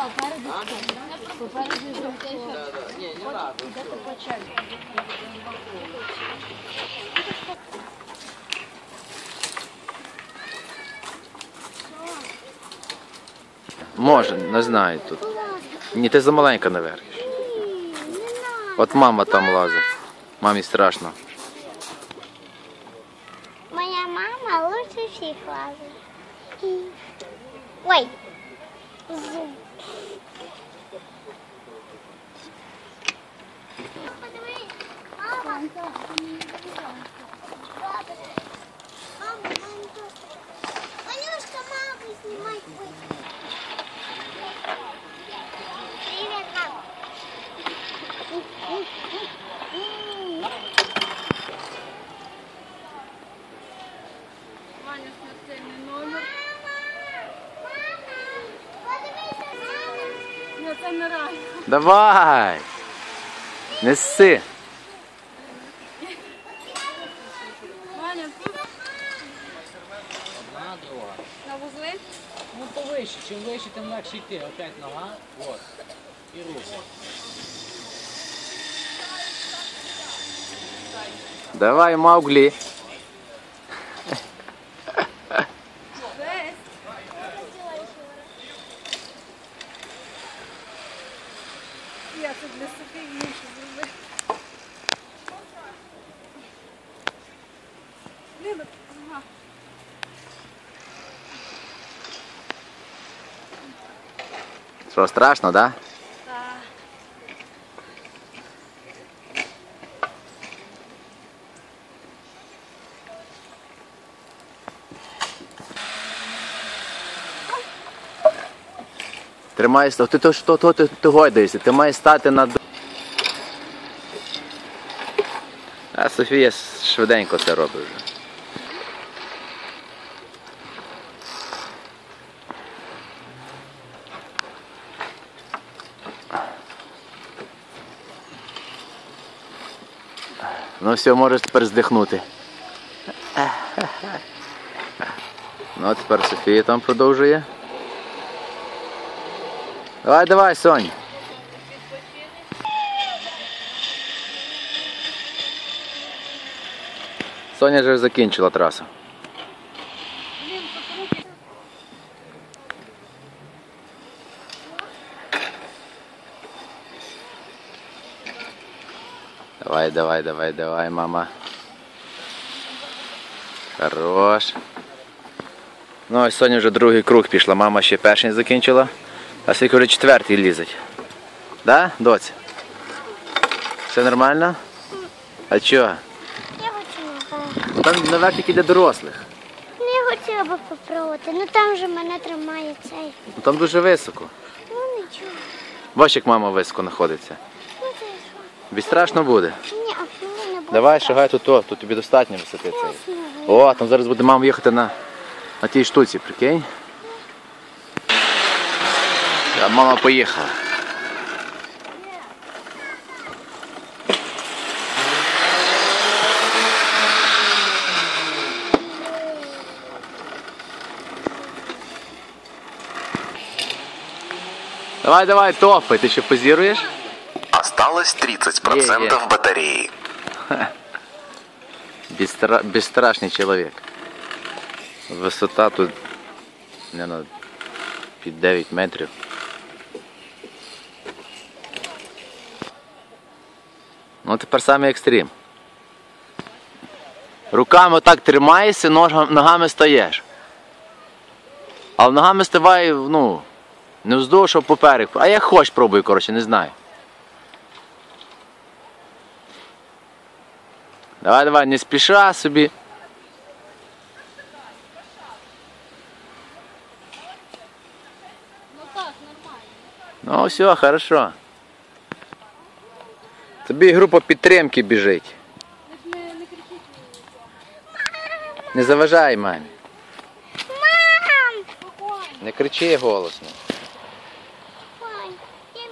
Попереду. Не надо. Може, не знаю тут. Ні, ти замаленька наверх. От мама там лазить. Мамі страшно. Моя мама лучше всех лазит. Ой. Ваня, смертельний номер. Рай. Давай! Неси! Ваня, Одна, друга. на вузли. Ну повище, чим вище, тим легше йти. Опять нога, вот. І руки. Давай, Мауглі. Я це для Софії інше зробила. Люба, ага. Що, страшно, да? Тримайся, ти то що то ти, ти гойдаєшся, ти маєш стати над. А Софія швиденько це робить вже. Ну все, можеш тепер здихнути. Ну, а тепер Софія там продовжує. Давай, давай, Сонь. Соня вже закінчила трасу. Давай, давай, давай, давай, мама. Хорош. Ну, ось Соня вже другий круг пішла. Мама ще перший закінчила. А скільки вже четвертий лізуть. Да, доця? Все нормально? А чого? Я хотіла. Ну, Там наверх тільки для дорослих. Ну, я хотіла би попробувати. Ну там же мене тримає цей. Ну, там дуже високо. Ну нічого. Бачиш, як мама високо знаходиться. Ну це що? Тобі страшно буде. Ні, а не буде. Давай, шагай тут, тут тобі достатньо висоти цієї. О, там зараз буде мама їхати на, на тій штуці, прикинь. А мама поїхала. Давай, давай, топай, ти ще позіруєш? Осталось 30% Е-е. батареи. Бестра... Бесстрашный человек. Висота тут не на під 9 метрів. Ну тепер саме екстрім. Руками отак тримаєшся, ногами стаєш. Але ногами ставай, ну, не вздовж, а поперек. А як хоч пробуй, коротше, не знаю. Давай, давай, не спіша собі. Ну. Ну, все, хорошо. Тобі група підтримки біжить. Не, заважай мамі. Мам! Не кричи голосно. Ой, я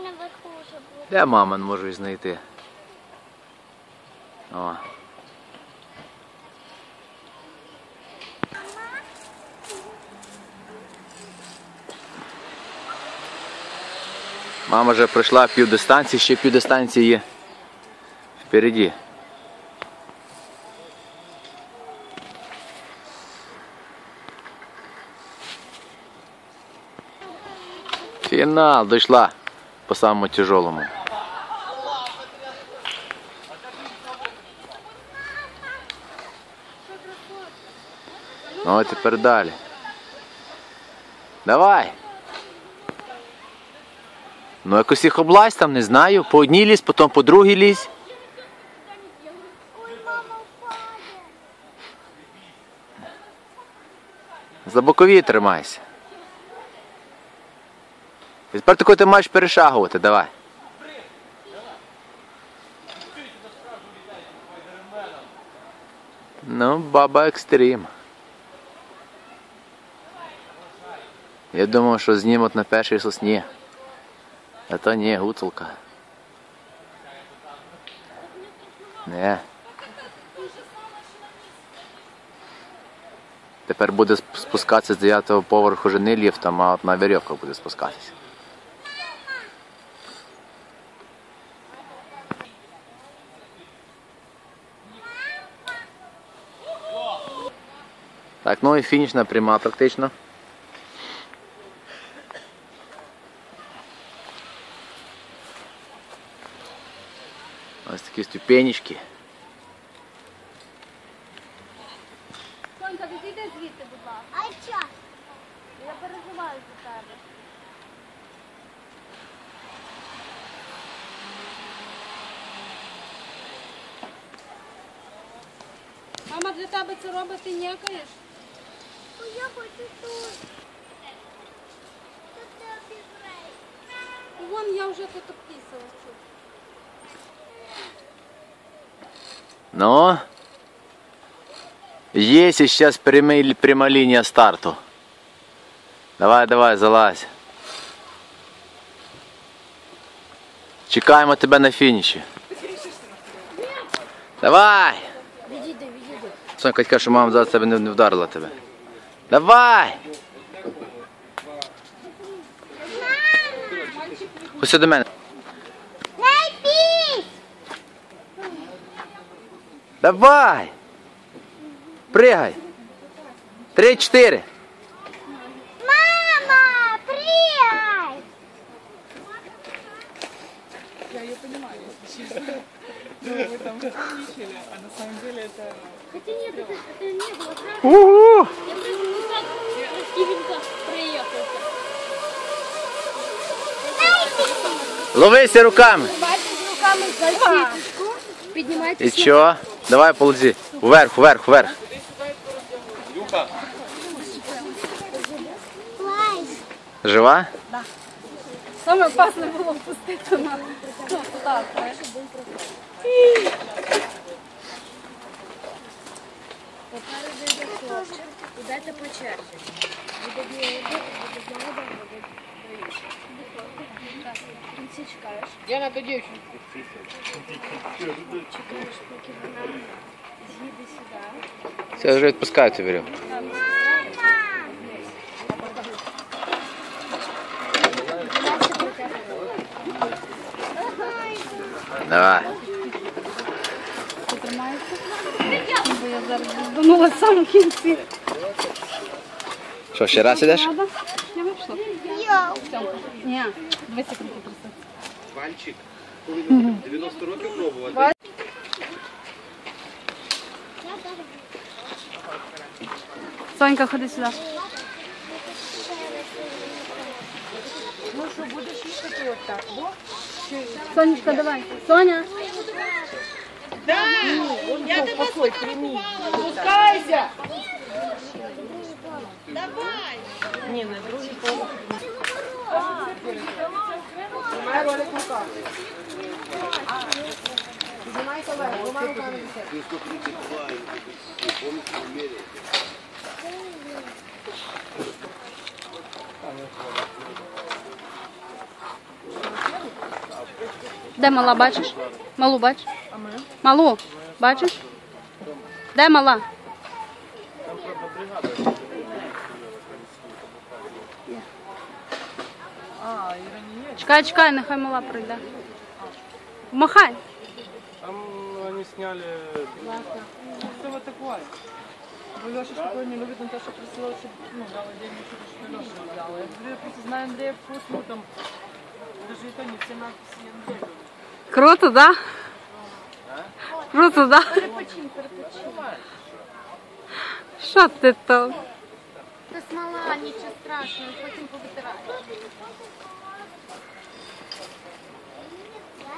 наверху вже бути. Де мама не можу її знайти? О. Мама вже пройшла пів дистанції, ще пів дистанції є впереді. Фінал дійшла по самому тяжелому. Ну а тепер далі. Давай. Ну якось їх облазь там, не знаю. По одній лізь, потім по другій лізь. За бокові тримайся. І тепер тако ти маєш перешагувати, давай. Ну, баба екстрім. Я думав, що знімуть на першій сосні. А то ні, гуцулка. Не. Тепер буде спускатися з 9-го поверху вже не ліфтом, а от на вірьовках буде спускатися. Так, ну і фінішна пряма практично. Ось такі ступенечки. Сонька, відійди звідти, будь ласка. Ай, час. Я переживаю за тебе. Мама для тебе це робить, ти нікаєш? Я хочу тут. Тут тобі грай. Вон я вже тут обписала чуть. Ну. Есть и сейчас прямая, прямая линия старту. Давай, давай, залазь. Чекаємо тебе на фініші. Давай! Сонька каже, що мама за тебе не не вдарила тебе. Давай! Ось до мене. Давай! Пригай! Три-чотири. Мама, пригай! Хотя нет, это, это не было страшно. Угу! Я просто так красивенько приехал. Ловися руками. Бачите руками за сіточку. Піднімайте І що? Давай ползи. Вверх, вверх, вверх. Жива? Саме опасне було впустити на так. Дайте по черзі. Буде білий буде буде Ти чекаєш. Я на ту дівчину. Чекаєш, поки вона з'їде сюди. Все, вже відпускаю цю вірю. Давай. Бо я зараз здумала в самому кінці. Що, ще раз ідеш? Правда? Я вийшла. Йоу. Ні, 2 секунди просто. Пальчик. Коли ви 90 років пробувати. Сонька, ходи сюди. Сонечка, давай. Соня. Де мала, бачиш? Малу бачиш? Малу, бачиш? Де мала? Чекай, чекай, нехай мала прийде. Махай. Там они сняли... Что вы такое? Вы Леша такой не любит, он то, что просила, чтобы ну, дала деньги, чтобы Леша. Я говорю, я просто знаю Андрея вкусно, там даже и то не все надписи Андрея. Круто, да? Круто, да? Що ти то? Це смола, нічого страшного, потім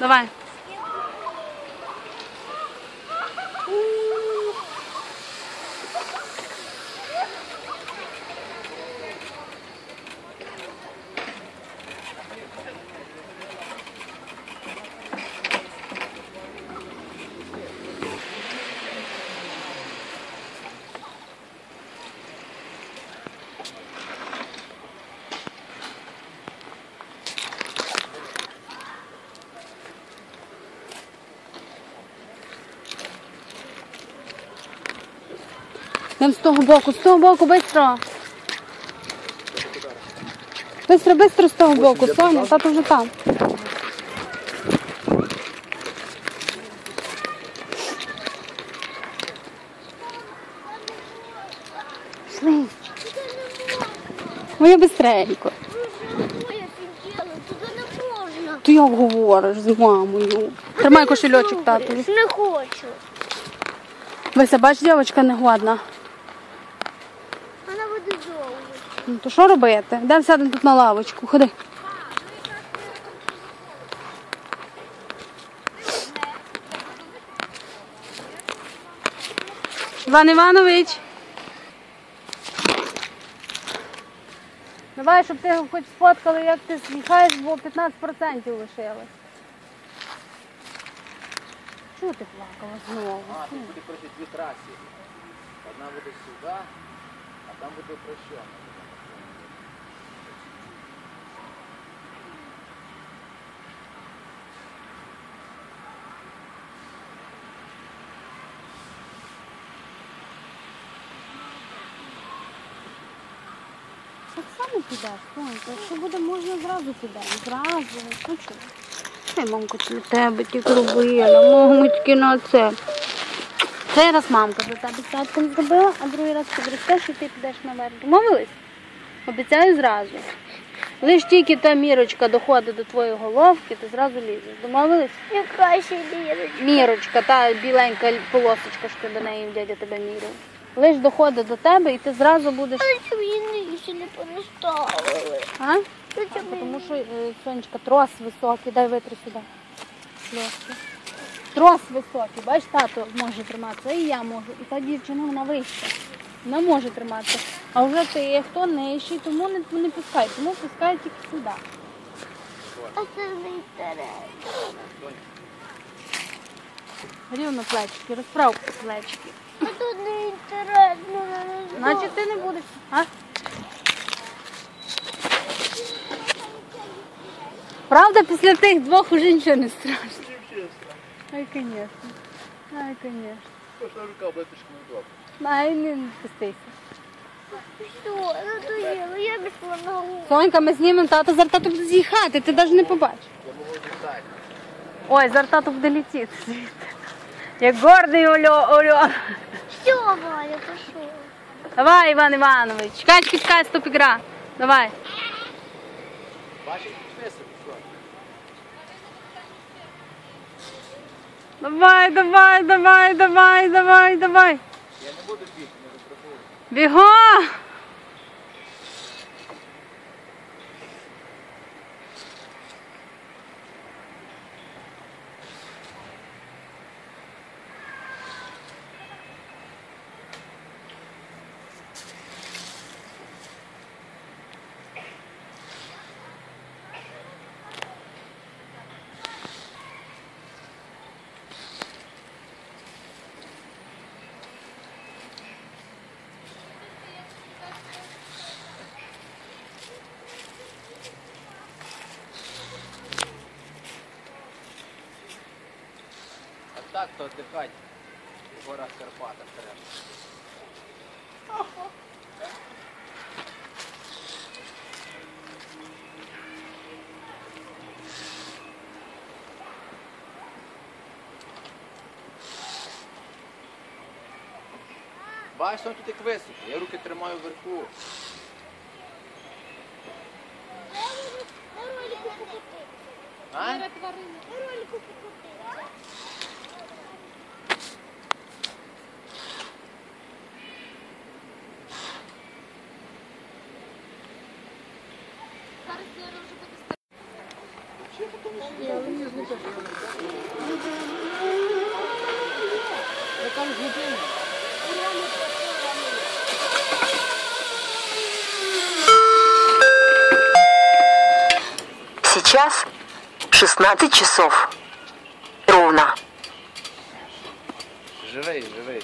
Давай. Йдемо з того боку, з того боку, швидко. Бистро, бистро з того боку, Соня, тато вже там. Пішли. Моя бистренько. Ти як говориш з мамою? Тримай кошельочок татові. Не хочу. Вися, бач, дівчинка не годна. Вона буде довго. Ну то що робити? Йдемо сядемо тут на лавочку. Ходи. Іван Іванович. Давай, щоб ти хоч сфоткали, як ти сміхаєш, бо 15% лишилось. Чого ти плакала знову? А, тут буде коротше дві траси. Одна буде сюди, а там буде прощена. Так само підеш, сонце. Якщо буде можна, зразу підемо. Зразу. Ну чого? Ай, мамка, для тебе тільки робила. Мамочки на це. Цей раз мамка за тебе статком зробила, а другий раз підростеш і ти підеш наверх. Домовились? Обіцяю зразу. Лиш тільки та мірочка доходить до твоєї головки, ти зразу лізеш. Домовились? Яка ще дірочка? Мірочка, та біленька полосочка, що до неї дядя тебе міряв. Лиш доходить до тебе і ти зразу будеш. Ще не переставили? А? Чому Тому що, е, сонечка, трос високий, дай витри сюди. Трос високий, бач, тато може триматися, і я можу. І та дівчина вона вища. Вона може триматися. А вже ти хто нижчий, тому не, не пускай, тому пускай тільки сюди. А це не інтересно. Рівно плечики, розправ плечики. А тут не інтересно. Значить ти не будеш. А? Правда, після тих двох уже нічого не страшно. Ай, звісно. Ай, звісно. Пошла рука, буде трішки неудобно. Ай, не пустися. Що, надоело, я пішла на вулицю. Сонька, ми знімемо тата, зараз тато буде з'їхати, ти навіть не побачиш. Ой, зараз тато буде летіти звідти. Як гордий Ольо, Ольо. Що, Валя, ти що? Давай, Іван Іванович. Чекай, чекай, чекай, стоп ігра. Давай. Бачиш, Давай, давай, давай, давай, давай, давай. Я не буду бігти, не розраховую. Бігом! Так, то отдихать. В горах Карпатах треба. Бачиш, он тут як високо. Я руки тримаю вверху. А? Сейчас 16 часов. Ровно. Живий, живий.